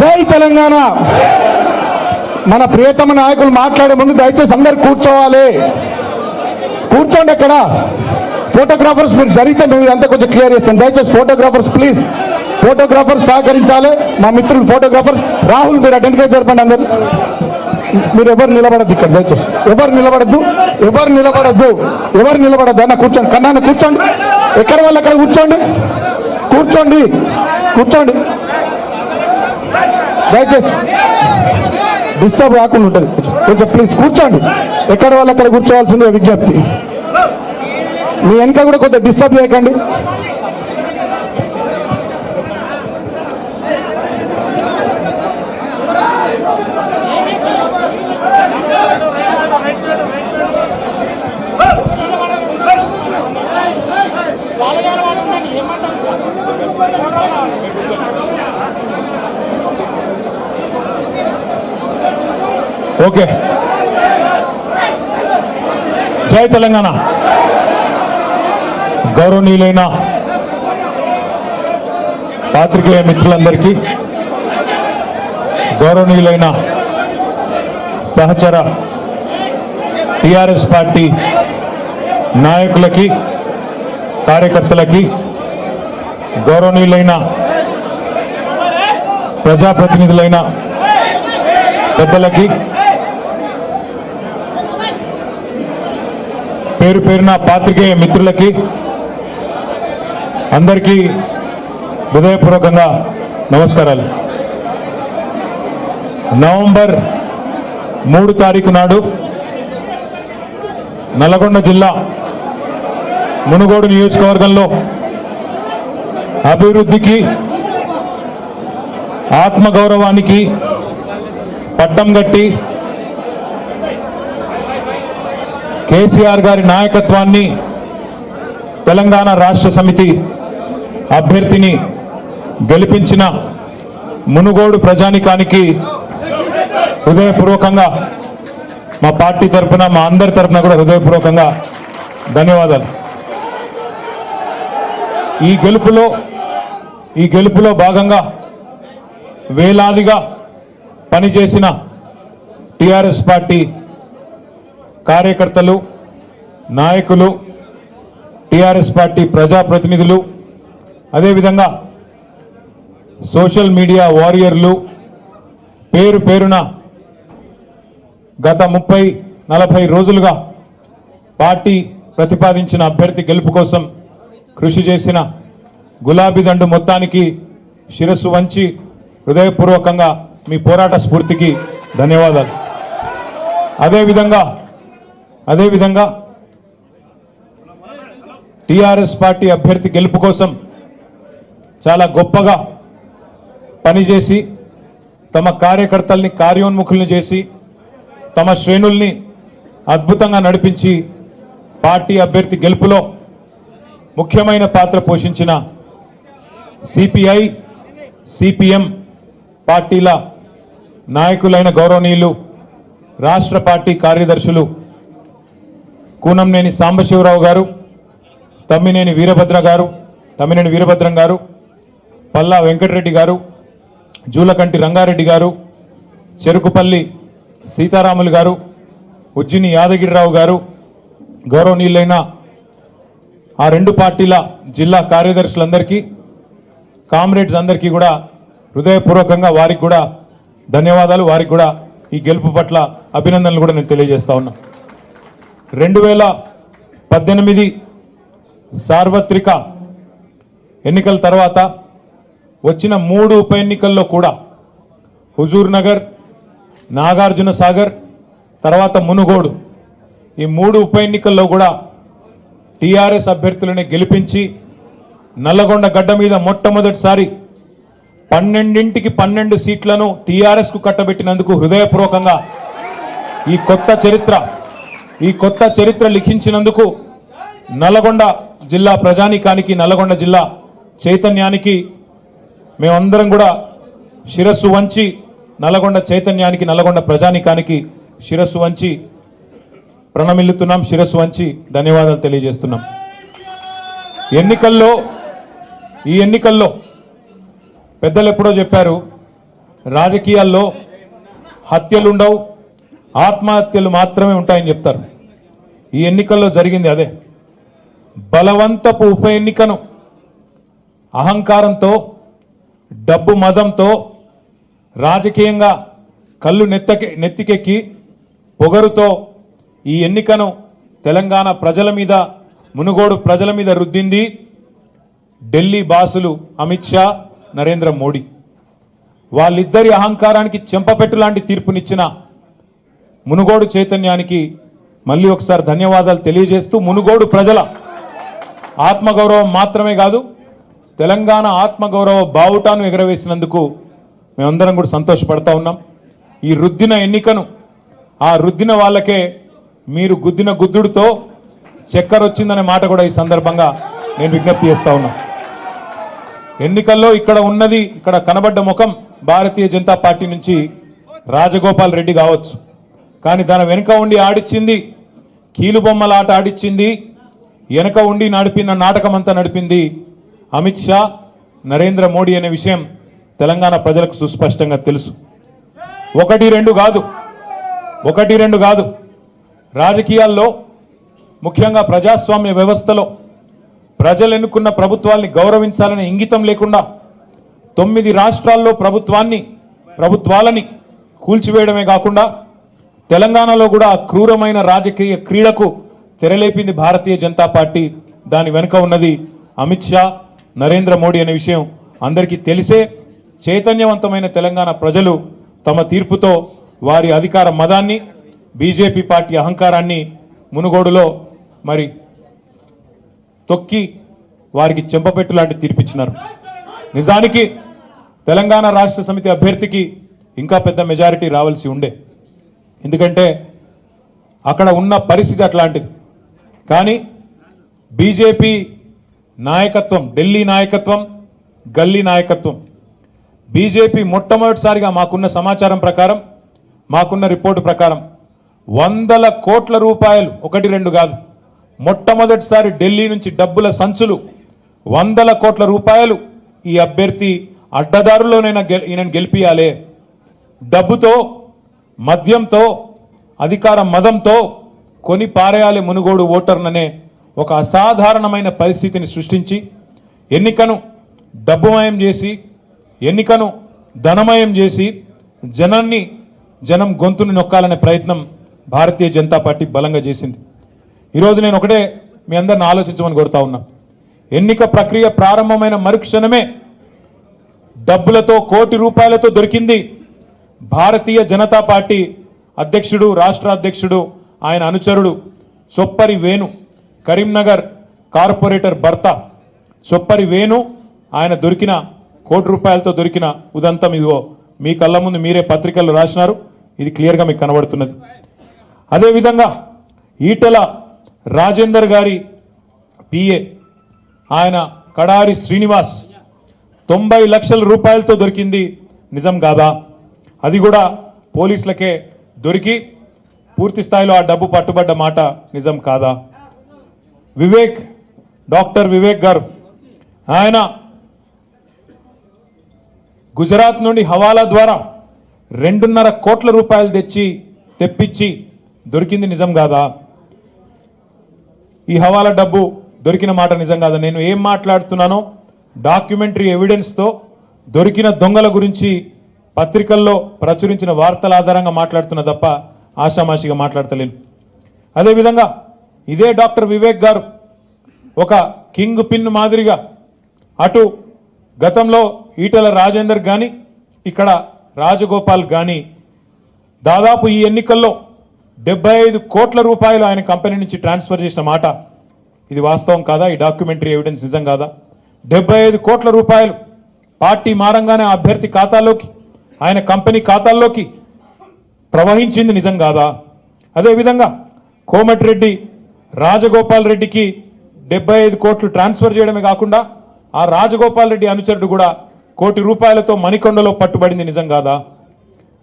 జై తెలంగాణ. మన ప్రియతమ నాయకులు మాట్లాడే ముందు దయచేసి అందరు కూర్చోవాలి. కూర్చోండి అక్కడ. ఫోటోగ్రాఫర్స్ మీరు జరిగితే మేము ఇదంతా కొంచెం క్లియర్ చేస్తాం. దయచేసి ఫోటోగ్రాఫర్స్ ప్లీజ్ ఫోటోగ్రాఫర్స్ సహకరించాలి. మా మిత్రులు ఫోటోగ్రాఫర్స్ రాహుల్ మీరు అటెండ్గా జరపండి అందరు. మీరు ఎవరు నిలబడద్దు ఇక్కడ దయచేసి. ఎవరు నిలబడద్దు? ఎవరు నిలబడద్దు? ఎవరు నిలబడద్దు? అన్న కూర్చోండి. కన్నా కూర్చోండి. ఎక్కడ వాళ్ళు? అక్కడ కూర్చోండి. కూర్చోండి. కూర్చోండి. దయచేసి డిస్టర్బ్ రాకుండా ఉంటుంది. కొంచెం- ప్లీజ్ కూర్చోండి. ఎక్కడ వాళ్ళు అక్కడ కూర్చోవాల్సిందే విజ్ఞప్తి. మీ వెనక కూడా కొంచెం డిస్టర్బ్ చేయకండి. ఓకే జై తెలంగాణ. గౌరవనీయులైన పాత్రికేయ మిత్రులందరికీ గౌరవనీయులైన సహచర టిఆర్ఎస్ పార్టీ నాయకులకి కార్యకర్తలకి గౌరవనీయులైన ప్రజాప్రతినిధులైన పెద్దలకి పేరు పేరున పాత్రికేయ మిత్రులకి అందరికీ హృదయపూర్వకంగా నమస్కారాలు. నవంబర్ మూడు తారీఖు నాడు నల్లగొండ జిల్లా మునుగోడు నియోజకవర్గంలో అభివృద్ధికి ఆత్మగౌరవానికి పట్టం గట్టి కేసీఆర్ గారి నాయకత్వాన్ని తెలంగాణ రాష్ట్ర సమితి అభ్యర్థిని గెలిపించిన మునుగోడు ప్రజానికానికి హృదయపూర్వకంగా మా పార్టీ తరఫున మా అందరి తరఫున కూడా హృదయపూర్వకంగా ధన్యవాదాలు. ఈ గెలుపులో ఈ గెలుపులో భాగంగా వేలాదిగా పనిచేసిన టిఆర్ఎస్ పార్టీ కార్యకర్తలు నాయకులు టిఆర్ఎస్ పార్టీ ప్రజాప్రతినిధులు అదేవిధంగా సోషల్ మీడియా వారియర్లు పేరు పేరున గత ముప్పై నలభై రోజులుగా పార్టీ ప్రతిపాదించిన అభ్యర్థి గెలుపు కోసం కృషి చేసిన గులాబీ దండు మొత్తానికి శిరస్సు వంచి హృదయపూర్వకంగా మీ పోరాట స్ఫూర్తికి ధన్యవాదాలు. అదేవిధంగా అదేవిధంగా టిఆర్ఎస్ పార్టీ అభ్యర్థి గెలుపు కోసం చాలా గొప్పగా పనిచేసి తమ కార్యకర్తల్ని కార్యోన్ముఖుల్ని చేసి తమ శ్రేణుల్ని అద్భుతంగా నడిపించి పార్టీ అభ్యర్థి గెలుపులో ముఖ్యమైన పాత్ర పోషించిన సిపిఐ సిపిఎం పార్టీల నాయకులైన గౌరవనీయులు రాష్ట్ర పార్టీ కార్యదర్శులు కూనంనేని సాంబశివరావు గారు తమ్మినేని వీరభద్ర గారు తమ్మినేని వీరభద్రం గారు పల్లా వెంకటరెడ్డి గారు జూలకంటి రంగారెడ్డి గారు చెరుకుపల్లి సీతారాములు గారు ఉజ్జిని యాదగిరిరావు గారు గౌరవనీయులైన ఆ రెండు పార్టీల జిల్లా కార్యదర్శులందరికీ కామ్రేడ్స్ అందరికీ కూడా హృదయపూర్వకంగా వారికి కూడా ధన్యవాదాలు వారికి కూడా ఈ గెలుపు పట్ల అభినందనలు కూడా నేను తెలియజేస్తా ఉన్నా. రెండు వేల పద్దెనిమిది సార్వత్రిక ఎన్నికల తర్వాత వచ్చిన మూడు ఉప ఎన్నికల్లో కూడా హుజూర్ నగర్ నాగార్జున సాగర్ తర్వాత మునుగోడు ఈ మూడు ఉప ఎన్నికల్లో కూడా టీఆర్ఎస్ అభ్యర్థులని గెలిపించి నల్లగొండ గడ్డ మీద మొట్టమొదటిసారి పన్నెండింటికి పన్నెండు సీట్లను టీఆర్ఎస్కు కట్టబెట్టినందుకు హృదయపూర్వకంగా ఈ కొత్త చరిత్ర ఈ కొత్త చరిత్ర లిఖించినందుకు నల్లగొండ జిల్లా ప్రజానికానికి నల్లగొండ జిల్లా చైతన్యానికి మేమందరం కూడా శిరస్సు వంచి నల్లగొండ చైతన్యానికి నల్లగొండ ప్రజానికానికి శిరస్సు వంచి ప్రణమిల్లుతున్నాం శిరస్సు వంచి ధన్యవాదాలు తెలియజేస్తున్నాం. ఎన్నికల్లో ఈ ఎన్నికల్లో పెద్దలు ఎప్పుడో చెప్పారు రాజకీయాల్లో హత్యలుండవు ఆత్మహత్యలు మాత్రమే ఉంటాయని చెప్తారు. ఈ ఎన్నికల్లో జరిగింది అదే. బలవంతపు ఉప ఎన్నికను అహంకారంతో డబ్బు మదంతో రాజకీయంగా కళ్ళు నెత్తకి నెత్తికెక్కి పొగరుతో ఈ ఎన్నికను తెలంగాణ ప్రజల మీద మునుగోడు ప్రజల మీద రుద్దింది ఢిల్లీ బాసులు అమిత్ షా నరేంద్ర మోడీ. వాళ్ళిద్దరి అహంకారానికి చెంపపెట్టు లాంటి తీర్పునిచ్చిన మునుగోడు చైతన్యానికి మళ్ళీ ఒకసారి ధన్యవాదాలు తెలియజేస్తూ మునుగోడు ప్రజల ఆత్మగౌరవం మాత్రమే కాదు తెలంగాణ ఆత్మగౌరవ బావుటాను ఎగరవేసినందుకు మేమందరం కూడా సంతోషపడతా ఉన్నాం. ఈ రుద్దిన ఎన్నికను ఆ రుద్దిన వాళ్ళకే మీరు గుద్దిన గుద్దుడితో చక్కెర వచ్చిందనే మాట కూడా ఈ సందర్భంగా నేను విజ్ఞప్తి చేస్తా ఉన్నా. ఎన్నికల్లో ఇక్కడ ఉన్నది ఇక్కడ కనబడ్డ ముఖం భారతీయ జనతా పార్టీ నుంచి రాజగోపాల్ రెడ్డి కావచ్చు. కానీ దాని వెనుక ఉండి ఆడిచ్చింది కీలుబొమ్మలాట ఆడిచ్చింది వెనక ఉండి నడిపిన నాటకం అంతా నడిపింది అమిత్ షా నరేంద్ర మోడీ అనే విషయం తెలంగాణ ప్రజలకు సుస్పష్టంగా తెలుసు. ఒకటి రెండు కాదు. ఒకటి రెండు కాదు. రాజకీయాల్లో ముఖ్యంగా ప్రజాస్వామ్య వ్యవస్థలో ప్రజలు ఎన్నుకున్న ప్రభుత్వాల్ని గౌరవించాలనే ఇంగితం లేకుండా తొమ్మిది రాష్ట్రాల్లో ప్రభుత్వాన్ని ప్రభుత్వాలని కూల్చివేయడమే కాకుండా తెలంగాణలో కూడా క్రూరమైన రాజకీయ క్రీడకు తెరలేపింది భారతీయ జనతా పార్టీ దాని వెనుక ఉన్నది అమిత్ షా నరేంద్ర మోడీ అనే విషయం అందరికీ తెలిసే చైతన్యవంతమైన తెలంగాణ ప్రజలు తమ తీర్పుతో వారి అధికార మదాన్ని బీజేపీ పార్టీ అహంకారాన్ని మునుగోడులో మరి తొక్కి వారికి చెంపపెట్టు లాంటి తీర్పిచ్చినారు. నిజానికి తెలంగాణ రాష్ట్ర సమితి అభ్యర్థికి ఇంకా పెద్ద మెజారిటీ రావాల్సి ఉండే. ఎందుకంటే అక్కడ ఉన్న పరిస్థితి అట్లాంటిది. కానీ బీజేపీ నాయకత్వం ఢిల్లీ నాయకత్వం గల్లీ నాయకత్వం. బీజేపీ మొట్టమొదటిసారిగా మాకున్న సమాచారం ప్రకారం మాకున్న రిపోర్టు ప్రకారం వందల కోట్ల రూపాయలు ఒకటి రెండు కాదు మొట్టమొదటిసారి ఢిల్లీ నుంచి డబ్బుల సంచులు వందల కోట్ల రూపాయలు ఈ అభ్యర్థి అడ్డదారులోనైనా గె ఈయనను గెలిపియాలే. డబ్బుతో మద్యంతో అధికార మదంతో కొని పారేయాలి మునుగోడు ఓటర్ననే ఒక అసాధారణమైన పరిస్థితిని సృష్టించి ఎన్నికను డబ్బుమయం చేసి ఎన్నికను ధనమయం చేసి జనాన్ని జనం గొంతుని నొక్కాలనే ప్రయత్నం భారతీయ జనతా పార్టీ బలంగా చేసింది. ఈరోజు నేను ఒకటే మీ అందరిని ఆలోచించమని కోరుతా ఉన్నా. ఎన్నిక ప్రక్రియ ప్రారంభమైన మరుక్షణమే డబ్బులతో కోటి రూపాయలతో దొరికింది భారతీయ జనతా పార్టీ అధ్యక్షుడు రాష్ట్ర అధ్యక్షుడు ఆయన అనుచరుడు చొప్పరి వేణు కరీంనగర్ కార్పొరేటర్ భర్త చొప్పరి వేణు ఆయన దొరికిన కోటి రూపాయలతో దొరికిన ఉదంతం ఇదిగో మీ కళ్ళ ముందు మీరే పత్రికల్లో రాసినారు ఇది క్లియర్గా మీకు కనబడుతున్నది. అదేవిధంగా ఈటల రాజేందర్ గారి పిఏ ఆయన కడారి శ్రీనివాస్ తొంభై లక్షల రూపాయలతో దొరికింది నిజం కాదా? అది కూడా పోలీసులకే దొరికి పూర్తి స్థాయిలో ఆ డబ్బు పట్టుబడ్డ మాట నిజం కాదా? వివేక్ డాక్టర్ వివేక్ గారు. ఆయన గుజరాత్ నుండి హవాలా ద్వారా రెండున్నర కోట్ల రూపాయలు తెచ్చి తెప్పించి దొరికింది నిజం కాదా? ఈ హవాలా డబ్బు దొరికిన మాట నిజం కాదా? నేను ఏం మాట్లాడుతున్నానో డాక్యుమెంటరీ ఎవిడెన్స్తో దొరికిన దొంగల గురించి పత్రికల్లో ప్రచురించిన వార్తల ఆధారంగా మాట్లాడుతున్నా తప్ప ఆషామాషిగా మాట్లాడతలేను. అదేవిధంగా ఇదే డాక్టర్ వివేక్ గారు ఒక కింగ్ పిన్ మాదిరిగా అటు గతంలో ఈటల రాజేందర్ కానీ ఇక్కడ రాజగోపాల్ కానీ దాదాపు ఈ ఎన్నికల్లో డెబ్బై ఐదు కోట్ల రూపాయలు ఆయన కంపెనీ నుంచి ట్రాన్స్ఫర్ చేసిన మాట. ఇది వాస్తవం కాదా? ఈ డాక్యుమెంటరీ ఎవిడెన్స్ నిజం కాదా? డెబ్బై ఐదు కోట్ల రూపాయలు పార్టీ మారంగానే అభ్యర్థి ఖాతాలోకి ఆయన కంపెనీ ఖాతాల్లోకి ప్రవహించింది నిజం కాదా? అదేవిధంగా కోమటిరెడ్డి రాజగోపాల్ రెడ్డికి డెబ్బై ఐదు కోట్లు ట్రాన్స్ఫర్ చేయడమే కాకుండా ఆ రాజగోపాల్ రెడ్డి అనుచరుడు కూడా కోటి రూపాయలతో మణికొండలో పట్టుబడింది నిజం కాదా?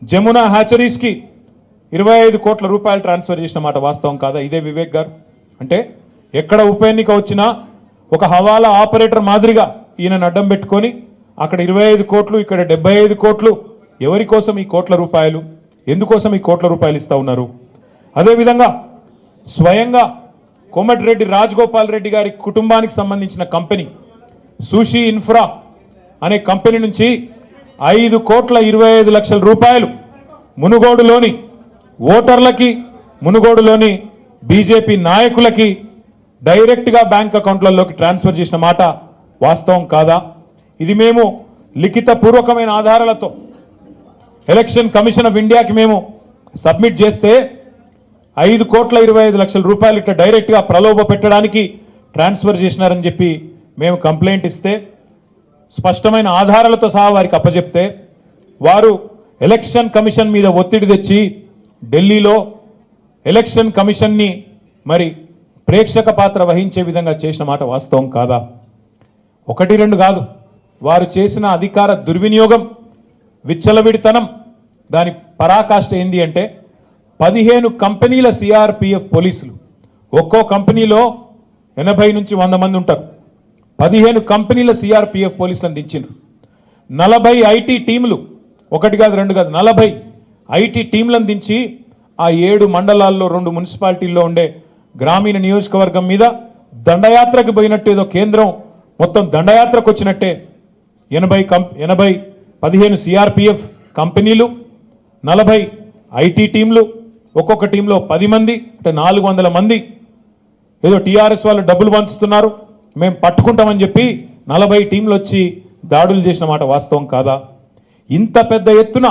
జమునా హ్యాచరీస్కి ఇరవై ఐదు కోట్ల రూపాయలు ట్రాన్స్ఫర్ చేసిన మాట వాస్తవం కాదా? ఇదే వివేక్ గారు. అంటే ఎక్కడ ఉప ఎన్నిక వచ్చినా ఒక హవాలా ఆపరేటర్ మాదిరిగా ఈయనను అడ్డం పెట్టుకొని అక్కడ ఇరవై ఐదు కోట్లు ఇక్కడ డెబ్బై ఐదు కోట్లు ఎవరి కోసం ఈ కోట్ల రూపాయలు? ఎందుకోసం ఈ కోట్ల రూపాయలు ఇస్తా ఉన్నారు? అదేవిధంగా స్వయంగా కోమటిరెడ్డి రాజగోపాల్ రెడ్డి గారి కుటుంబానికి సంబంధించిన కంపెనీ సుషి ఇన్ఫ్రా అనే కంపెనీ నుంచి ఐదు కోట్ల ఇరవై ఐదు లక్షల రూపాయలు మునుగోడులోని ఓటర్లకి మునుగోడులోని బీజేపీ నాయకులకి డైరెక్ట్గా బ్యాంక్ అకౌంట్లలోకి ట్రాన్స్ఫర్ చేసిన మాట వాస్తవం కాదా? ఇది మేము లిఖితపూర్వకమైన ఆధారాలతో ఎలక్షన్ కమిషన్ ఆఫ్ ఇండియాకి మేము సబ్మిట్ చేస్తే ఐదు కోట్ల ఇరవై ఐదు లక్షల రూపాయలు ఇట్లా డైరెక్ట్గా ప్రలోభ పెట్టడానికి ట్రాన్స్ఫర్ చేసినారని చెప్పి మేము కంప్లైంట్ ఇస్తే స్పష్టమైన ఆధారాలతో సహా వారికి అప్పచెప్తే వారు ఎలక్షన్ కమిషన్ మీద ఒత్తిడి తెచ్చి ఢిల్లీలో ఎలక్షన్ కమిషన్ని మరి ప్రేక్షక పాత్ర వహించే విధంగా చేసిన మాట వాస్తవం కాదా? ఒకటి రెండు కాదు. వారు చేసిన అధికార దుర్వినియోగం విచ్చలవిడితనం. దాని పరాకాష్ట ఏంది అంటే పదిహేను కంపెనీల సిఆర్పిఎఫ్ పోలీసులు. ఒక్కో కంపెనీలో ఎనభై నుంచి వంద మంది ఉంటారు. పదిహేను కంపెనీల సిఆర్పిఎఫ్ పోలీసులను దించిండ్రు నలభై ఐటీ టీంలు ఒకటి కాదు రెండు కాదు నలభై ఐటీ టీంలను దించి ఆ ఏడు మండలాల్లో రెండు మున్సిపాలిటీల్లో ఉండే గ్రామీణ నియోజకవర్గం మీద దండయాత్రకు పోయినట్టు ఏదో కేంద్రం మొత్తం దండయాత్రకు వచ్చినట్టే ఎనభై కం ఎనభై పదిహేను సిఆర్పిఎఫ్ కంపెనీలు నలభై ఐటీ టీంలు ఒక్కొక్క టీంలో పది మంది అంటే నాలుగు వందల మంది. ఏదో టీఆర్ఎస్ వాళ్ళు డబ్బులు పంచుతున్నారు. మేము పట్టుకుంటామని చెప్పి నలభై టీంలు వచ్చి దాడులు చేసిన మాట వాస్తవం కాదా? ఇంత పెద్ద ఎత్తున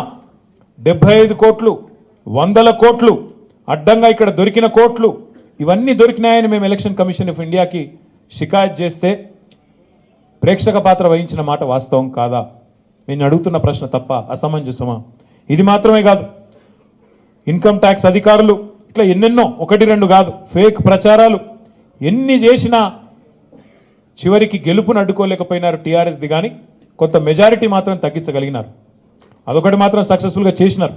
డెబ్బై ఐదు కోట్లు వందల కోట్లు అడ్డంగా ఇక్కడ దొరికిన కోట్లు ఇవన్నీ దొరికినాయని మేము ఎలక్షన్ కమిషన్ ఆఫ్ ఇండియాకి షికాయత్ చేస్తే ప్రేక్షక పాత్ర వహించిన మాట వాస్తవం కాదా? నేను అడుగుతున్న ప్రశ్న తప్ప అసమంజసమా? ఇది మాత్రమే కాదు. ఇన్కమ్ ట్యాక్స్ అధికారులు ఇట్లా ఎన్నెన్నో ఒకటి రెండు కాదు ఫేక్ ప్రచారాలు ఎన్ని చేసినా చివరికి గెలుపును అడ్డుకోలేకపోయినారు టీఆర్ఎస్ది కానీ కొంత మెజారిటీ మాత్రం తగ్గించగలిగినారు. అదొకటి మాత్రం సక్సెస్ఫుల్గా చేసినారు.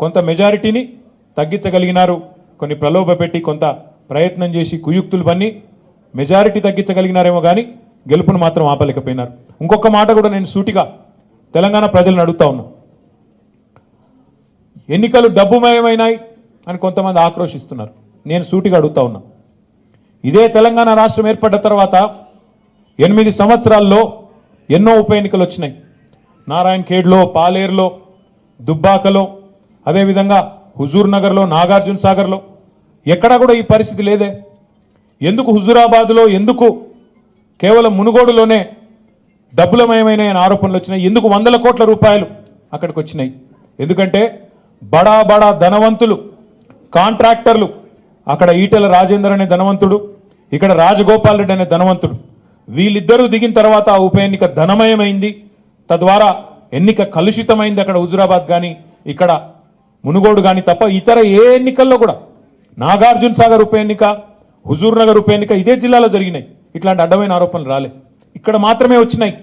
కొంత మెజారిటీని తగ్గించగలిగినారు. కొన్ని ప్రలోభ పెట్టి కొంత ప్రయత్నం చేసి కుయుక్తులు బన్ని మెజారిటీ తగ్గించగలిగినారేమో కానీ గెలుపును మాత్రం ఆపలేకపోయినారు. ఇంకొక మాట కూడా నేను సూటిగా తెలంగాణ ప్రజలను అడుగుతా ఉన్నా. ఎన్నికలు డబ్బుమయమైనాయి అని కొంతమంది ఆక్రోషిస్తున్నారు నేను సూటిగా అడుగుతా ఉన్నా. ఇదే తెలంగాణ రాష్ట్రం ఏర్పడ్డ తర్వాత ఎనిమిది సంవత్సరాల్లో ఎన్నో ఉప ఎన్నికలు వచ్చినాయి. నారాయణ ఖేడ్లో పాలేరులో దుబ్బాకలో అదేవిధంగా హుజూర్ నగర్లో నాగార్జున సాగర్లో. ఎక్కడా కూడా ఈ పరిస్థితి లేదే. ఎందుకు హుజూరాబాద్లో ఎందుకు కేవలం మునుగోడులోనే డబ్బులమయమైన ఆరోపణలు వచ్చినాయి. ఎందుకు వందల కోట్ల రూపాయలు అక్కడికి వచ్చినాయి ఎందుకంటే బడా బడా ధనవంతులు కాంట్రాక్టర్లు అక్కడ ఈటల రాజేందర్ అనే ధనవంతుడు ఇక్కడ రాజగోపాల్ రెడ్డి అనే ధనవంతుడు. వీళ్ళిద్దరూ దిగిన తర్వాత ఆ ఉప ఎన్నిక ధనమయమైంది. తద్వారా ఎన్నిక కలుషితమైంది అక్కడ హుజురాబాద్ కానీ ఇక్కడ మునుగోడు కానీ తప్ప ఇతర ఏ ఎన్నికల్లో కూడా. నాగార్జున సాగర్ ఉప ఎన్నిక హుజూర్ నగర్ ఉప ఎన్నిక ఇదే జిల్లాలో జరిగినాయి. ఇట్లాంటి అడ్డమైన ఆరోపణలు రాలే. ఇక్కడ మాత్రమే వచ్చినాయి.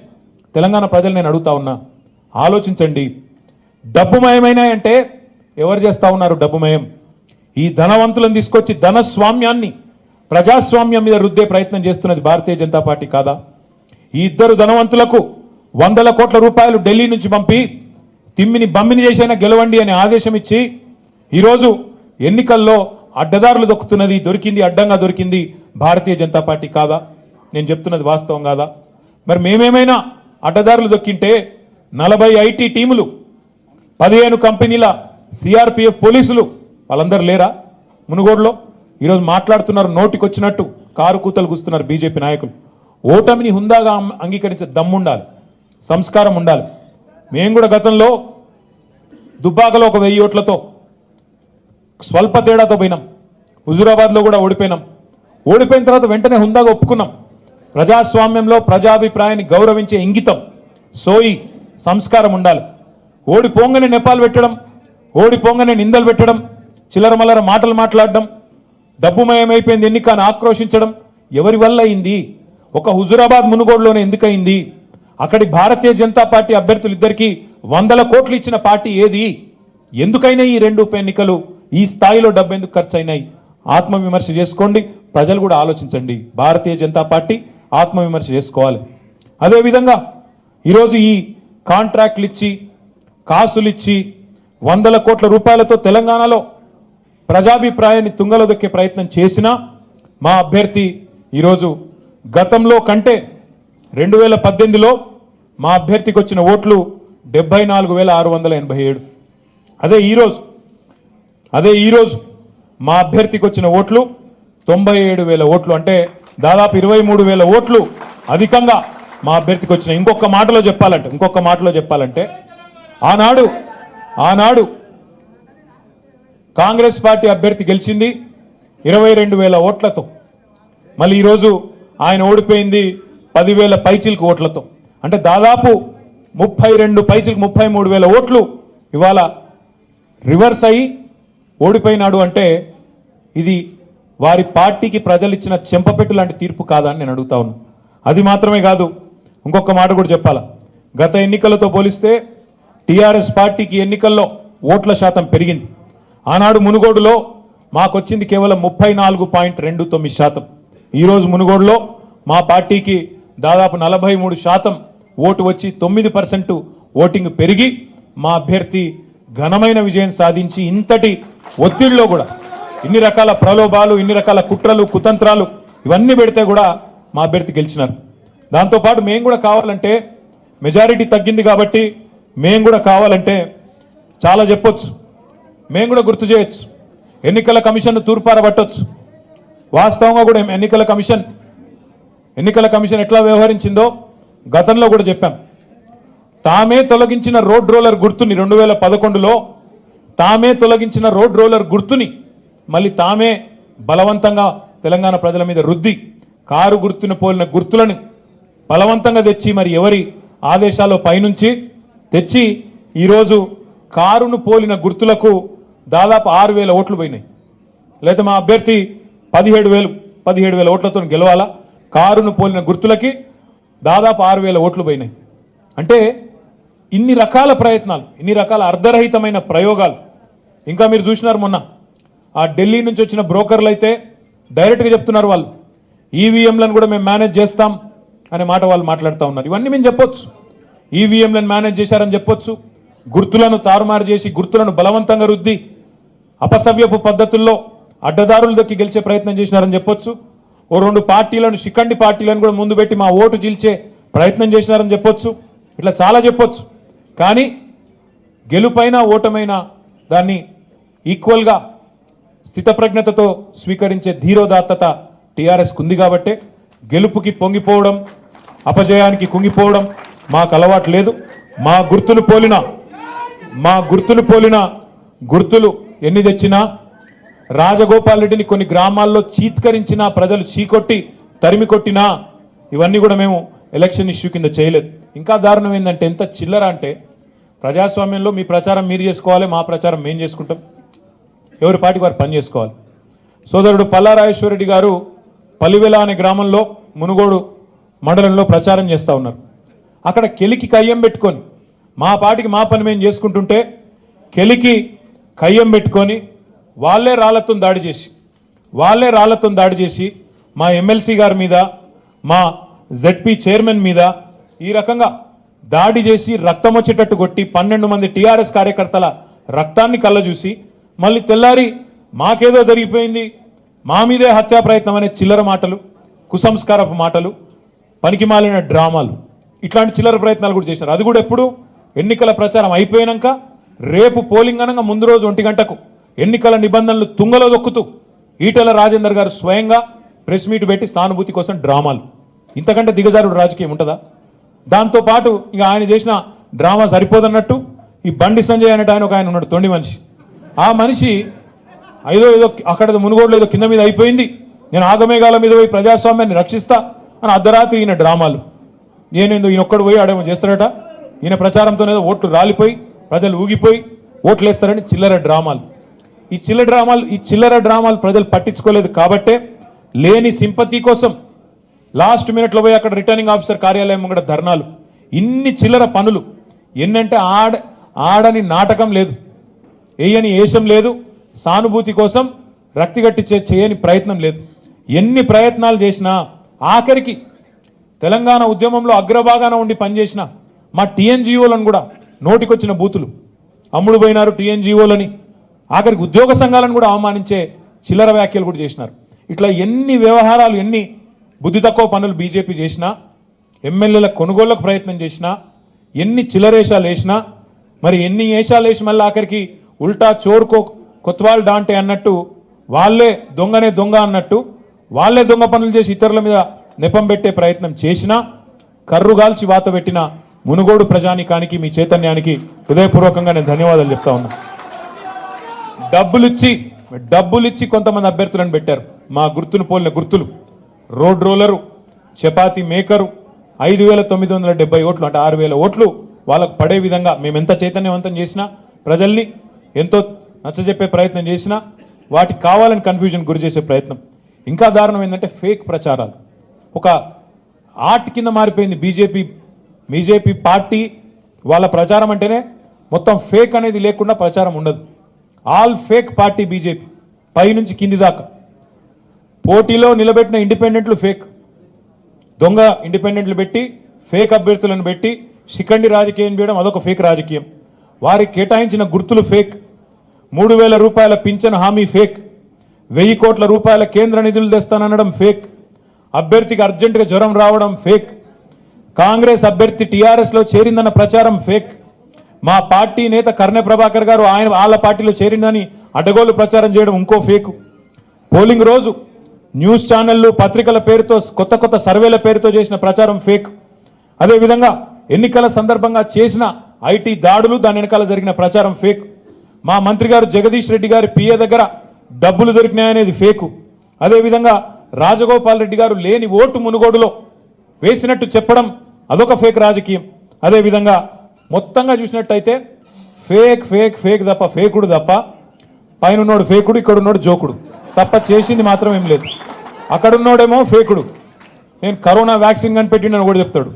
తెలంగాణ ప్రజలు నేను అడుగుతా ఉన్నా ఆలోచించండి. డబ్బుమయమైనాయంటే ఎవరు చేస్తా ఉన్నారు డబ్బుమయం ఈ ధనవంతులను తీసుకొచ్చి ధనస్వామ్యాన్ని ప్రజాస్వామ్యం మీద రుద్దే ప్రయత్నం చేస్తున్నది భారతీయ జనతా పార్టీ కాదా? ఈ ఇద్దరు ధనవంతులకు వందల కోట్ల రూపాయలు ఢిల్లీ నుంచి పంపి తిమ్మిని బమ్మిని చేసైనా గెలవండి అని ఆదేశం ఇచ్చి ఈరోజు ఎన్నికల్లో అడ్డదారులు దొక్కుతున్నది దొరికింది అడ్డంగా దొరికింది భారతీయ జనతా పార్టీ కాదా? నేను చెప్తున్నది వాస్తవం కాదా? మరి మేమేమైనా అడ్డదారులు దొక్కింటే నలభై ఐటీ టీములు పదిహేను కంపెనీల సిఆర్పిఎఫ్ పోలీసులు వాళ్ళందరూ లేరా మునుగోడులో? ఈరోజు మాట్లాడుతున్నారు నోటికొచ్చినట్టు కారు కూతలు కూస్తున్నారు బీజేపీ నాయకులు. ఓటమిని హుందాగా అంగీకరించే దమ్ముండాలి సంస్కారం ఉండాలి. మేము కూడా గతంలో దుబ్బాకలో ఒక వెయ్యి ఓట్లతో స్వల్ప తేడాతో పోయినాం. హుజూరాబాద్లో కూడా ఓడిపోయినాం. ఓడిపోయిన తర్వాత వెంటనే హుందాగా ఒప్పుకున్నాం. ప్రజాస్వామ్యంలో ప్రజాభిప్రాయాన్ని గౌరవించే ఇంగితం సోయి సంస్కారం ఉండాలి. ఓడిపోంగనే నెపాలు పెట్టడం ఓడిపోంగనే నిందలు పెట్టడం చిల్లరమల్లర మాటలు మాట్లాడడం డబ్బుమయమైపోయింది ఎన్నిక అని ఆక్రోషించడం ఎవరి వల్ల అయింది? ఒక హుజురాబాద్ మునుగోడులోనే ఎందుకయింది? అక్కడి భారతీయ జనతా పార్టీ అభ్యర్థులు ఇద్దరికి వందల కోట్లు ఇచ్చిన పార్టీ ఏది? ఎందుకైనా ఈ రెండు ఉప ఎన్నికలు ఈ స్థాయిలో డబ్బు ఎందుకు ఖర్చు అయినాయి? ఆత్మవిమర్శ చేసుకోండి ప్రజలు కూడా ఆలోచించండి. భారతీయ జనతా పార్టీ ఆత్మవిమర్శ చేసుకోవాలి. అదేవిధంగా ఈరోజు ఈ కాంట్రాక్ట్లు ఇచ్చి కాసులు ఇచ్చి వందల కోట్ల రూపాయలతో తెలంగాణలో ప్రజాభిప్రాయాన్ని తుంగలో దొక్కే ప్రయత్నం చేసినా మా అభ్యర్థి ఈరోజు గతంలో కంటే రెండు వేల పద్దెనిమిదిలో మా అభ్యర్థికి వచ్చిన ఓట్లు డెబ్బై నాలుగు వేల ఆరు వందల ఎనభై ఏడు. అదే ఈరోజు అదే ఈరోజు మా అభ్యర్థికి వచ్చిన ఓట్లు తొంభై ఏడు వేల ఓట్లు. అంటే దాదాపు ఇరవై మూడు వేల ఓట్లు అధికంగా మా అభ్యర్థికి వచ్చినాయి. ఇంకొక మాటలో చెప్పాలంటే ఇంకొక మాటలో చెప్పాలంటే ఆనాడు ఆనాడు కాంగ్రెస్ పార్టీ అభ్యర్థి గెలిచింది ఇరవై రెండు వేల ఓట్లతో. మళ్ళీ ఈరోజు ఆయన ఓడిపోయింది పదివేల పైచిల్కి ఓట్లతో. అంటే దాదాపు ముప్పై రెండు పైచిల్కి ముప్పై మూడు వేల ఓట్లు ఇవాళ రివర్స్ అయ్యి ఓడిపోయినాడు అంటే ఇది వారి పార్టీకి ప్రజలు ఇచ్చిన చెంపపెట్టు లాంటి తీర్పు కాదని నేను అడుగుతా ఉన్నా. అది మాత్రమే కాదు ఇంకొక మాట కూడా చెప్పాలా. గత ఎన్నికలతో పోలిస్తే టీఆర్ఎస్ పార్టీకి ఎన్నికల్లో ఓట్ల శాతం పెరిగింది. ఆనాడు మునుగోడులో మాకొచ్చింది కేవలం ముప్పై నాలుగు పాయింట్ రెండు తొమ్మిది శాతం. ఈరోజు మునుగోడులో మా పార్టీకి దాదాపు నలభై మూడు శాతం ఓటు వచ్చి తొమ్మిది పర్సెంట్ ఓటింగ్ పెరిగి మా అభ్యర్థి ఘనమైన విజయం సాధించి ఇంతటి ఒత్తిడిలో కూడా ఇన్ని రకాల ప్రలోభాలు ఇన్ని రకాల కుట్రలు కుతంత్రాలు ఇవన్నీ పెడితే కూడా మా అభ్యర్థి గెలిచినారు. దాంతోపాటు మేము కూడా కావాలంటే మెజారిటీ తగ్గింది కాబట్టి మేము కూడా కావాలంటే చాలా చెప్పొచ్చు. మేము కూడా గుర్తు చేయొచ్చు. ఎన్నికల కమిషన్ తూర్పారబట్టొచ్చు. వాస్తవంగా కూడా ఎన్నికల కమిషన్ ఎన్నికల కమిషన్ ఎట్లా వ్యవహరించిందో గతంలో కూడా చెప్పాం. తామే తొలగించిన రోడ్ రోలర్ గుర్తుని రెండు వేల పదకొండులో తామే తొలగించిన రోడ్ రోలర్ గుర్తుని మళ్ళీ తామే బలవంతంగా తెలంగాణ ప్రజల మీద రుద్ది కారు గుర్తును పోలిన గుర్తులను బలవంతంగా తెచ్చి మరి ఎవరి ఆదేశాల్లో పైనుంచి తెచ్చి ఈరోజు కారును పోలిన గుర్తులకు దాదాపు ఆరు వేల ఓట్లు పోయినాయి. లేదా మా అభ్యర్థి పదిహేడు వేలు పదిహేడు వేల ఓట్లతో గెలవాలా? కారును పోలిన గుర్తులకి దాదాపు ఆరు వేల ఓట్లు పోయినాయి. అంటే ఇన్ని రకాల ప్రయత్నాలు ఇన్ని రకాల అర్ధరహితమైన ప్రయోగాలు. ఇంకా మీరు చూసినారు మొన్న ఆ ఢిల్లీ నుంచి వచ్చిన బ్రోకర్లు అయితే డైరెక్ట్గా చెప్తున్నారు వాళ్ళు ఈవీఎంలను కూడా మేము మేనేజ్ చేస్తాం అనే మాట వాళ్ళు మాట్లాడుతూ ఉన్నారు. ఇవన్నీ మేము చెప్పొచ్చు. ఈవీఎంలను మేనేజ్ చేశారని చెప్పొచ్చు. గుర్తులను తారుమారు చేసి గుర్తులను బలవంతంగా రుద్ది అపసవ్యపు పద్ధతుల్లో అడ్డదారులు దక్కి గెలిచే ప్రయత్నం చేసినారని చెప్పొచ్చు. ఓ రెండు పార్టీలను షికండి పార్టీలను కూడా ముందు పెట్టి మా ఓటు చీల్చే ప్రయత్నం చేసినారని చెప్పొచ్చు. ఇట్లా చాలా చెప్పొచ్చు. కానీ గెలుపైన ఓటమైన దాన్ని ఈక్వల్గా స్థితప్రజ్ఞతతో స్వీకరించే ధీరోదాత్తత టీఆర్ఎస్కు ఉంది కాబట్టే గెలుపుకి పొంగిపోవడం అపజయానికి కుంగిపోవడం మాకు అలవాటు లేదు. మా గుర్తులు పోలిన మా గుర్తులు పోలిన గుర్తులు ఎన్ని తెచ్చినా రాజగోపాల్ రెడ్డిని కొన్ని గ్రామాల్లో చీత్కరించినా ప్రజలు చీకొట్టి తరిమి కొట్టినా ఇవన్నీ కూడా మేము ఎలక్షన్ ఇష్యూ కింద చేయలేదు. ఇంకా దారుణం ఏంటంటే ఎంత చిల్లర అంటే ప్రజాస్వామ్యంలో మీ ప్రచారం మీరు చేసుకోవాలి మా ప్రచారం మేము చేసుకుంటాం. ఎవరి పాటికి వారు పని చేసుకోవాలి. సోదరుడు పల్లారాజేశ్వరరెడ్డి గారు పల్లివెల అనే గ్రామంలో మునుగోడు మండలంలో ప్రచారం చేస్తూ ఉన్నారు. అక్కడ కెలికి కయ్యం పెట్టుకొని మా పాటికి మా పని మేము చేసుకుంటుంటే కెలికి కయ్యం పెట్టుకొని వాళ్ళే రాళ్ళతో దాడి చేసి వాళ్ళే రాళ్ళతో దాడి చేసి మా ఎమ్మెల్సీ గారి మీద మా జెడ్పీ చైర్మన్ మీద ఈ రకంగా దాడి చేసి రక్తం వచ్చేటట్టు కొట్టి పన్నెండు మంది టీఆర్ఎస్ కార్యకర్తల రక్తాన్ని కళ్ళ చూసి మళ్ళీ తెల్లారి మాకేదో జరిగిపోయింది. మా మీదే హత్యా ప్రయత్నం అనే చిల్లర మాటలు కుసంస్కారపు మాటలు పనికిమాలిన డ్రామాలు. ఇట్లాంటి చిల్లర ప్రయత్నాలు కూడా చేశారు అది కూడా ఎప్పుడు? ఎన్నికల ప్రచారం అయిపోయినాక రేపు పోలింగ్ అనగా ముందు రోజు ఒంటి గంటకు ఎన్నికల నిబంధనలు తుంగలో దొక్కుతూ ఈటల రాజేందర్ గారు స్వయంగా ప్రెస్ మీట్ పెట్టి సానుభూతి కోసం డ్రామాలు. ఇంతకంటే దిగజారుడు రాజకీయం ఉంటుందా? దాంతో పాటు ఇక ఆయన చేసిన డ్రామా సరిపోదన్నట్టు ఈ బండి సంజయ్ అనేట ఆయన ఒక ఆయన ఉన్నాడు తొండి మనిషి. ఆ మనిషి ఐదో ఏదో అక్కడ మునుగోడులో ఏదో కింద మీద అయిపోయింది. నేను ఆగమేఘాల మీద పోయి ప్రజాస్వామ్యాన్ని రక్షిస్తా అని అర్ధరాత్రి ఈయన డ్రామాలు. నేనేందో ఈయన ఒక్కడు పోయి ఆడేమో చేస్తాడట ఈయన ప్రచారంతో ఏదో ఓట్లు రాలిపోయి ప్రజలు ఊగిపోయి ఓట్లు వేస్తారని చిల్లర డ్రామాలు. ఈ చిల్లర డ్రామాలు ఈ చిల్లర డ్రామాలు ప్రజలు పట్టించుకోలేదు కాబట్టే లేని సింపతి కోసం లాస్ట్ మినిట్లో పోయి అక్కడ రిటర్నింగ్ ఆఫీసర్ కార్యాలయం ముంగడ ధర్నాలు. ఇన్ని చిల్లర పనులు. ఎన్నంటే ఆడ ఆడని నాటకం లేదు. వేయని ఏషం లేదు సానుభూతి కోసం రక్తిగట్టి చేయని ప్రయత్నం లేదు. ఎన్ని ప్రయత్నాలు చేసినా ఆఖరికి తెలంగాణ ఉద్యమంలో అగ్రభాగాన ఉండి పనిచేసిన మా టీఎన్జిఓలను కూడా నోటికొచ్చిన బూతులు. అమ్ముడు పోయినారు టీఎన్జిఓలని. ఆఖరికి ఉద్యోగ సంఘాలను కూడా అవమానించే చిల్లర వ్యాఖ్యలు కూడా చేసినారు. ఇట్లా ఎన్ని వ్యవహారాలు ఎన్ని బుద్ధి తక్కువ పనులు బీజేపీ చేసినా ఎమ్మెల్యేల కొనుగోళ్ళకు ప్రయత్నం చేసినా ఎన్ని చిల్లరేషాలు వేసినా మరి ఎన్ని వేషాలు వేసి మళ్ళీ ఆఖరికి ఉల్టా చోరుకో కొత్వాల్ డాంటే అన్నట్టు వాళ్ళే దొంగనే దొంగ అన్నట్టు వాళ్ళే దొంగ పనులు చేసి ఇతరుల మీద నెపం పెట్టే ప్రయత్నం చేసినా కర్రుగాల్చి వాత పెట్టిన మునుగోడు ప్రజానికానికి మీ చైతన్యానికి హృదయపూర్వకంగా నేను ధన్యవాదాలు చెప్తా ఉన్నా. డబ్బులిచ్చి డబ్బులిచ్చి కొంతమంది అభ్యర్థులను పెట్టారు. మా గుర్తును పోలిన గుర్తులు. రోడ్ రోలరు చపాతి మేకరు ఐదు వేల తొమ్మిది వందల డెబ్బై ఓట్లు అంటే ఆరు వేల ఓట్లు వాళ్ళకు పడే విధంగా మేము ఎంత చైతన్యవంతం చేసినా ప్రజల్ని ఎంతో నచ్చజెప్పే ప్రయత్నం చేసినా వాటికి కావాలని కన్ఫ్యూజన్ గురి చేసే ప్రయత్నం. ఇంకా దారుణం ఏంటంటే ఫేక్ ప్రచారాలు. ఒక ఆర్ట్ కింద మారిపోయింది బీజేపీ బీజేపీ పార్టీ వాళ్ళ ప్రచారం అంటేనే మొత్తం ఫేక్ అనేది లేకుండా ప్రచారం ఉండదు. All fake party BJP. పైనుంచి కింది దాకా. పోటీలో నిలబెట్టిన ఇండిపెండెంట్లు ఫేక్ దొంగ ఇండిపెండెంట్లు పెట్టి ఫేక్ అభ్యర్థులను పెట్టి శిఖండి రాజకీయం చేయడం అదొక ఫేక్ రాజకీయం. వారికి కేటాయించిన గుర్తులు ఫేక్ మూడు వేల రూపాయల పింఛన్ హామీ ఫేక్. వెయ్యి కోట్ల రూపాయల కేంద్ర నిధులు తెస్తానడం ఫేక్. అభ్యర్థికి అర్జెంటుగా జ్వరం రావడం ఫేక్. కాంగ్రెస్ అభ్యర్థి టీఆర్ఎస్లో చేరిందన్న ప్రచారం ఫేక్. మా పార్టీ నేత కర్ణె ప్రభాకర్ గారు ఆయన వాళ్ళ పార్టీలో చేరిందని అడ్డగోలు ప్రచారం చేయడం ఇంకో ఫేక్. పోలింగ్ రోజు న్యూస్ ఛానళ్ళు పత్రికల పేరుతో కొత్త కొత్త సర్వేల పేరుతో చేసిన ప్రచారం ఫేక్. అదేవిధంగా ఎన్నికల సందర్భంగా చేసిన ఐటీ దాడులు దాని వెనకాల జరిగిన ప్రచారం ఫేక్. మా మంత్రి గారు జగదీష్ రెడ్డి గారి పిఏ దగ్గర డబ్బులు దొరికినాయనేది ఫేకు. అదేవిధంగా రాజగోపాల్ రెడ్డి గారు లేని ఓటు మునుగోడులో వేసినట్టు చెప్పడం అదొక ఫేక్ రాజకీయం. అదేవిధంగా మొత్తంగా చూసినట్టయితే ఫేక్ ఫేక్ ఫేక్ తప్ప ఫేకుడు తప్ప పైన ఉన్నోడు ఫేకుడు ఇక్కడ ఉన్నోడు జోకుడు. తప్ప చేసింది మాత్రం ఏం లేదు. అక్కడున్నోడేమో ఫేకుడు. నేను కరోనా వ్యాక్సిన్ కనిపెట్టిండని కూడా చెప్తాడు.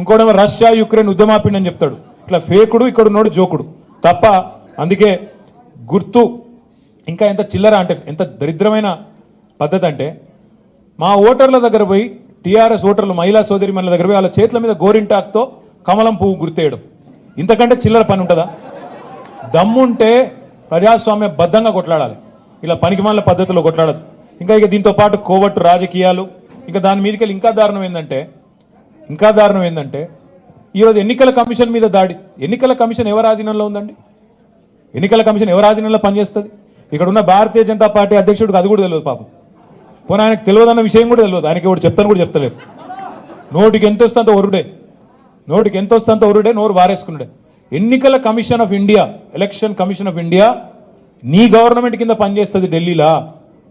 ఇంకోడేమో రష్యా యుక్రెయిన్ ఉద్యమాపిండని చెప్తాడు. ఇట్లా ఫేకుడు ఇక్కడ ఉన్నోడు జోకుడు. తప్ప అందుకే గుర్తు ఇంకా ఎంత చిల్లర అంటే ఎంత దరిద్రమైన పద్ధతి అంటే మా ఓటర్ల దగ్గర పోయి టీఆర్ఎస్ ఓటర్లు మహిళా సోదరి మన దగ్గర పోయి వాళ్ళ చేతుల మీద గోరింటాక్తో కమలం పువ్వు గుర్తేయడం. ఇంతకంటే చిల్లర పని ఉంటుందా? దమ్ముంటే ప్రజాస్వామ్య బద్ధంగా కొట్లాడాలి. ఇలా పనికిమాల పద్ధతిలో కొట్లాడదు. ఇంకా ఇక దీంతో పాటు కోవట్టు రాజకీయాలు ఇంకా దాని మీదకి ఇంకా దారుణం ఏంటంటే ఇంకా దారుణం ఏంటంటే ఈరోజు ఎన్నికల కమిషన్ మీద దాడి. ఎన్నికల కమిషన్ ఎవరి ఆధీనంలో ఉందండి? ఎన్నికల కమిషన్ ఎవరి ఆధీనంలో పనిచేస్తుంది? ఇక్కడ ఉన్న భారతీయ జనతా పార్టీ అధ్యక్షుడికి అది కూడా తెలియదు పాపం. పోనీ ఆయనకు తెలియదన్న విషయం కూడా తెలియదు. ఆయనకి ఇప్పుడు చెప్తాను కూడా చెప్తలేదు. నోటికి ఎంత వస్తుందో ఒరుడే నోటికి ఎంత వస్తుందో ఒరుడే నోరు వారేసుకున్నాడే ఎన్నికల commission of India election commission of India నీ గవర్నమెంట్ కింద పనిచేస్తుంది ఢిల్లీలా?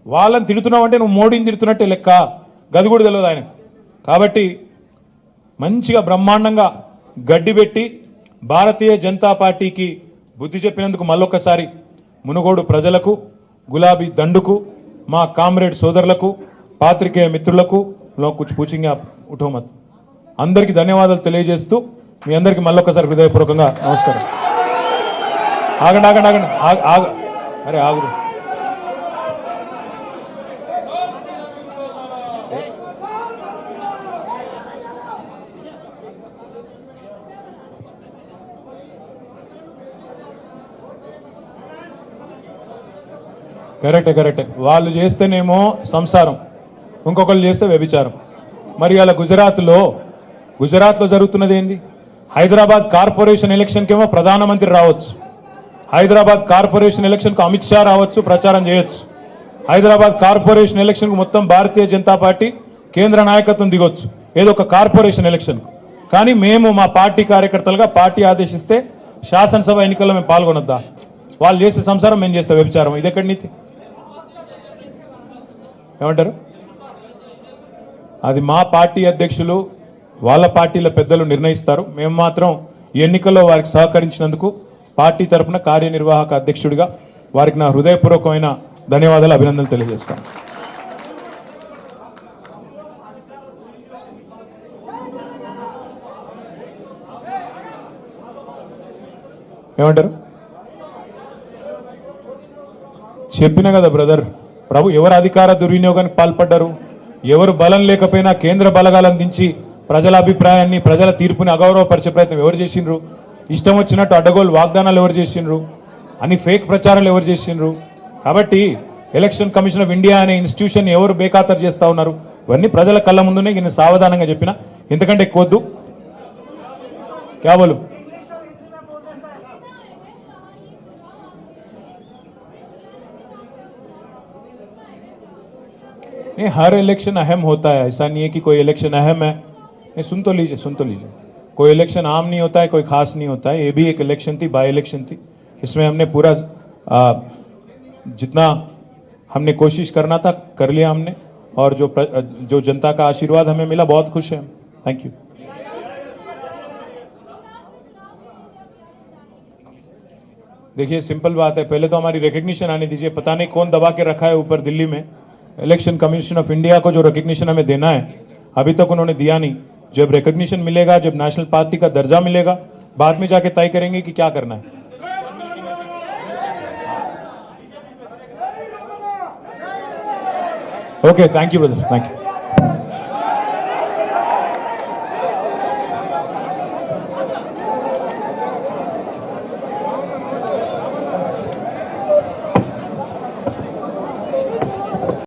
వాళ్ళని తిడుతున్నావంటే నువ్వు మోడీని తిడుతున్నట్టే లెక్క. గది కూడా తెలియదు ఆయన కాబట్టి మంచిగా బ్రహ్మాండంగా గడ్డి పెట్టి భారతీయ జనతా పార్టీకి బుద్ధి చెప్పినందుకు మళ్ళొక్కసారి మునుగోడు ప్రజలకు గులాబీ దండుకు మా కామ్రేడ్ సోదరులకు పాత్రికేయ మిత్రులకు లో కుछ పూచింగా ఉఠోమత్. అందరికీ ధన్యవాదాలు తెలియజేస్తూ మీ అందరికీ మళ్ళొక్కసారి హృదయపూర్వకంగా నమస్కారం. ఆగండి ఆగండి ఆగండి. ఆగ ఆగ. అరే ఆగురు. కరెక్టే కరెక్టే. వాళ్ళు చేస్తేనేమో సంసారం. ఇంకొకళ్ళు చేస్తే వ్యభిచారం. మరి అలా గుజరాత్లో గుజరాత్లో జరుగుతున్నది ఏంది? హైదరాబాద్ కార్పొరేషన్ ఎలక్షన్కేమో ప్రధానమంత్రి రావచ్చు. హైదరాబాద్ కార్పొరేషన్ ఎలక్షన్కు అమిత్ షా రావచ్చు ప్రచారం చేయొచ్చు. హైదరాబాద్ కార్పొరేషన్ ఎలక్షన్కు మొత్తం భారతీయ జనతా పార్టీ కేంద్ర నాయకత్వం దిగొచ్చు. ఏదో ఒక కార్పొరేషన్ ఎలక్షన్ కానీ మేము మా పార్టీ కార్యకర్తలుగా పార్టీ ఆదేశిస్తే శాసనసభ ఎన్నికల్లో మేము పాల్గొనొద్దా? వాళ్ళు చేసే సంసారం మేము చేస్తాం వ్యభిచారం. ఇది ఎక్కడి నుంచి? ఏమంటారు? అది మా పార్టీ అధ్యక్షులు వాళ్ళ పార్టీల పెద్దలు నిర్ణయిస్తారు. మేము మాత్రం ఎన్నికల్లో వారికి సహకరించినందుకు పార్టీ తరపున కార్యనిర్వాహక అధ్యక్షుడిగా వారికి నా హృదయపూర్వకమైన ధన్యవాదాలు అభినందనలు తెలియజేస్తాను. ఏమంటారు? చెప్పిన కదా బ్రదర్. ప్రభు ఎవరు అధికార దుర్వినియోగానికి పాల్పడ్డారు? ఎవరు బలం లేకపోయినా కేంద్ర బలగాలు అందించి ప్రజల అభిప్రాయాన్ని ప్రజల తీర్పుని అగౌరవపరిచే ప్రయత్నం ఎవరు చేసిండ్రు? ఇష్టం వచ్చినట్టు అడ్డగోలు వాగ్దానాలు ఎవరు చేసిండ్రు? అన్ని ఫేక్ ప్రచారాలు ఎవరు చేసిండ్రు? కాబట్టి ఎలక్షన్ కమిషన్ ఆఫ్ ఇండియా అనే ఇన్స్టిట్యూషన్ ఎవరు బేఖాతరు చేస్తా ఉన్నారు? ఇవన్నీ ప్రజల కళ్ళ ముందునే నేను సావధానంగా చెప్పిన. ఎందుకంటే ఎక్కువ కేవలం नहीं हर इलेक्शन अहम होता है। ऐसा नहीं है कि कोई इलेक्शन अहम है। नहीं सुन तो लीजिए सुन तो लीजिए। कोई इलेक्शन आम नहीं होता है कोई खास नहीं होता है। ये भी एक इलेक्शन थी बाई इलेक्शन थी। इसमें हमने पूरा आ, जितना हमने कोशिश करना था कर लिया हमने। और जो प्र- जो जनता का आशीर्वाद हमें मिला बहुत खुश है थैंक यू देखिए सिंपल बात है। पहले तो हमारी रिकग्निशन आने दीजिए। पता नहीं कौन दबा के रखा है ऊपर दिल्ली में। इलेक्शन कमीशन ऑफ़ इंडिया को जो रिकग्निशन हमें देना है, अभी तक उन्होंने दिया नहीं। जब रिकग्निशन मिलेगा, जब नेशनल पार्टी का दर्जा मिलेगा, बाद में जाके तय करेंगे कि क्या करना है। Okay thank you brother thank you